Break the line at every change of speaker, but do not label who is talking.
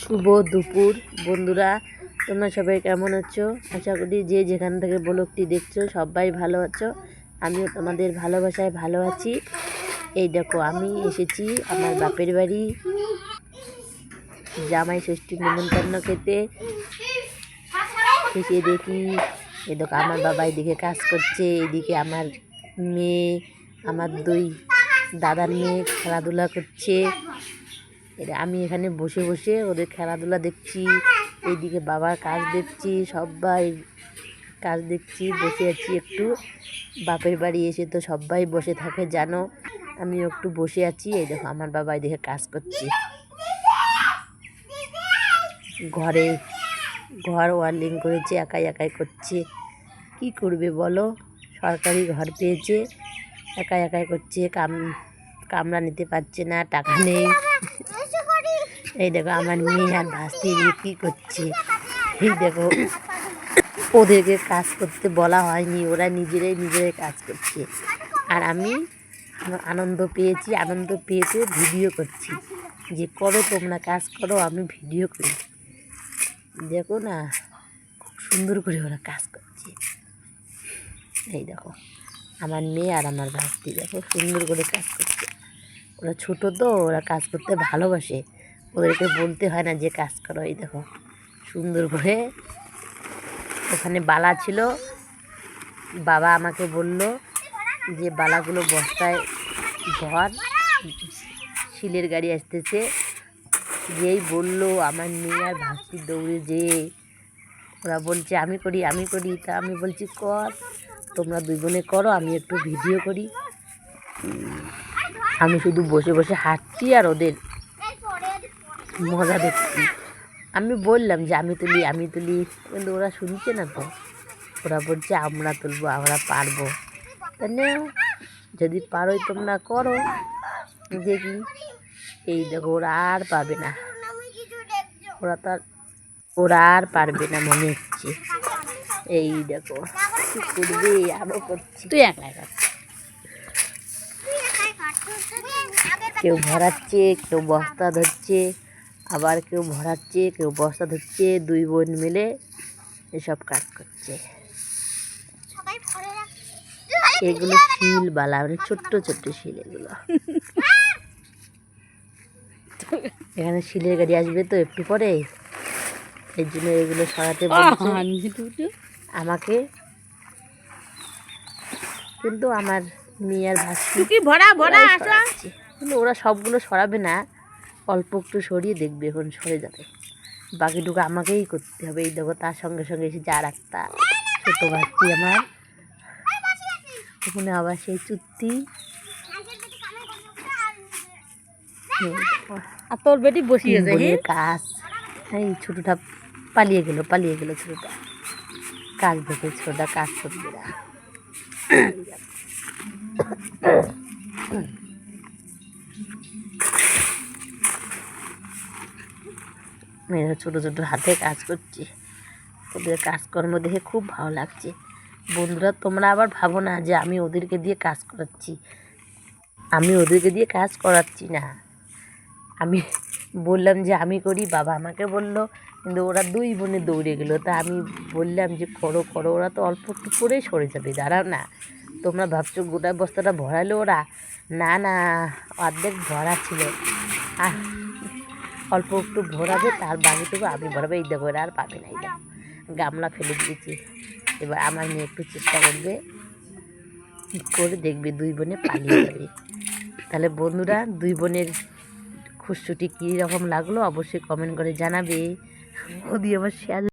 শুভ দুপুর। বন্ধুরা, তোমরা সবাই কেমন আছো? আশা করি যে যেখান থেকে ব্লগটি দেখছ, সবাই ভালো আছো। আমিও তোমাদের ভালোবাসায় ভালো আছি। এই দেখো, আমি এসেছি আমার বাপের বাড়ি। জামাই ষষ্ঠী নিমন্ত্রণ খেতে। এসে দেখি এই দেখো, আমার বাবা এদিকে কাজ করছে, এদিকে আমার মেয়ে, আমার দুই দাদার মেয়ে খেলাধুলা করছে। আমি এখানে বসে বসে ওদের খেলাধুলা দেখছি এইদিকে বাবার কাজ দেখছি সবাই কাজ দেখছি, বসে আছি একটু। বাপের বাড়ি এসে তো সবাই বসে থাকে, জানো? আমি একটু বসে আছি, এই দেখো আমার বাবা এদিকে কাজ করছে। ঘরে ঘর ওয়ার্লিং করেছে, একাই একাই করছে। কি করবে বলো? সরকারি ঘর পেয়েছে, একাই একাই করছে, কাম, কামরা নিতে পারছে না, টাকা নেই। এই দেখো, আমার মেয়ে আর ভাস্তি কী করছে? এই দেখো, ওদেরকে কাজ করতে বলা হয়নি, ওরা নিজেরাই নিজেরাই কাজ করছে। আর আমি আনন্দ পেয়েছি, আনন্দ পেয়ে পেয়ে ভিডিও করছি। যে করো তোমরা কাজ করো, আমি ভিডিও করি। দেখো না, খুব সুন্দর করে ওরা কাজ করছে। এই দেখো, আমার মেয়ে আর আমার ভাস্তি দেখো, সুন্দর করে কাজ করছে। ওরা ছোটো তো, ওরা কাজ করতে ভালোবাসে। ওদেরকে বলতে হয় না যে কাজ করো, এই দেখো, সুন্দর করে ওখানে বালা ছিল। বাবা আমাকে বলল যে বালাগুলো বস্তায় ঘর শিলের গাড়ি আসতেছে। যেই বলল আমার মেয়ে আর ভাস্তি দৌড়ে যে। ওরা বলছে, আমি করি আমি করি। তা আমি বলছি, কর, তোমরা দুই বোনে করো, আমি একটু ভিডিও করি। আমি শুধু বসে বসে হাঁটছি আর ওদের মজা দেখছি। আমি বললাম যে, আমি তুলি আমি তুলি। কিন্তু ওরা শুনছে না তো। ওরা বলছে, আমরা তুলবো, আমরা পারব। যদি পারোই তোমরা করো। দেখি, এই দেখো, ওরা আর পাবে না। ওরা তো ওরা আর পারবে না মনে হচ্ছে। এই দেখো, কি করবে আরও করছি। তুই একা একা কেউ ভরাচ্ছে, কেউ বস্তা ধরছে। আবার কেউ ভরাচ্ছে কেউ বস্তা ধরছে দুই বোন মিলে এসব কাজ করছে। এগুলো শিল বালা মানে ছোট্ট ছোট্ট শিল এগুলো। এখানে শিলের গাড়ি আসবে তো একটু পরে। এর জন্য এগুলো সরাতে আমাকে। কিন্তু আমার মেয়ে আর ভাসি
ভরা ভরা
ওরা সবগুলো সরাবে না। অল্প একটু সরিয়ে দেখবে এখন সরে যাবে। বাকিটুকু আমাকেই করতে হবে। এই দেখো তার সঙ্গে সঙ্গে এসে যা রাখতা। ছোটো ভাস্তি আমার। ওখানে আবার সেই এই
আর তোর বেটি বসিয়ে যায়
কাজ। এই ছোটোটা পালিয়ে গেল পালিয়ে গেল ছোটোটা। কাজ দেখে ছোটোটা কাজ করবে না। মেয়েরা ছোটো ছোটো হাতে কাজ করছে। ওদের কাজকর্ম দেখে খুব ভালো লাগছে। বন্ধুরা, তোমরা আবার ভাবো না যে আমি ওদেরকে দিয়ে কাজ করাচ্ছি। আমি ওদেরকে দিয়ে কাজ করাচ্ছি না। আমি বললাম যে আমি করি, বাবা আমাকে বলল, কিন্তু ওরা দুই বোনে দৌড়ে গেলো। তা আমি বললাম যে করো করো, ওরা তো অল্প একটু করেই সরে যাবে, দাঁড়াও না। তোমরা ভাবছ গোটা বস্তাটা ভরালো ওরা? না না, অর্ধেক ভরা ছিল। আর অল্প একটু ভরাবে তার বাকিটুকু আমি ভরাবে এই দেখো আর পাবে না দেখো। গামলা ফেলে দিয়েছি। এবার আমার মেয়ে একটু চেষ্টা করবে, করে দেখবে দুই বোনে পালিয়ে যাবে। তাহলে বন্ধুরা, দুই বোনের খুশুটি কী রকম লাগল অবশ্যই কমেন্ট করে জানাবে। ওদি আবার শেয়ার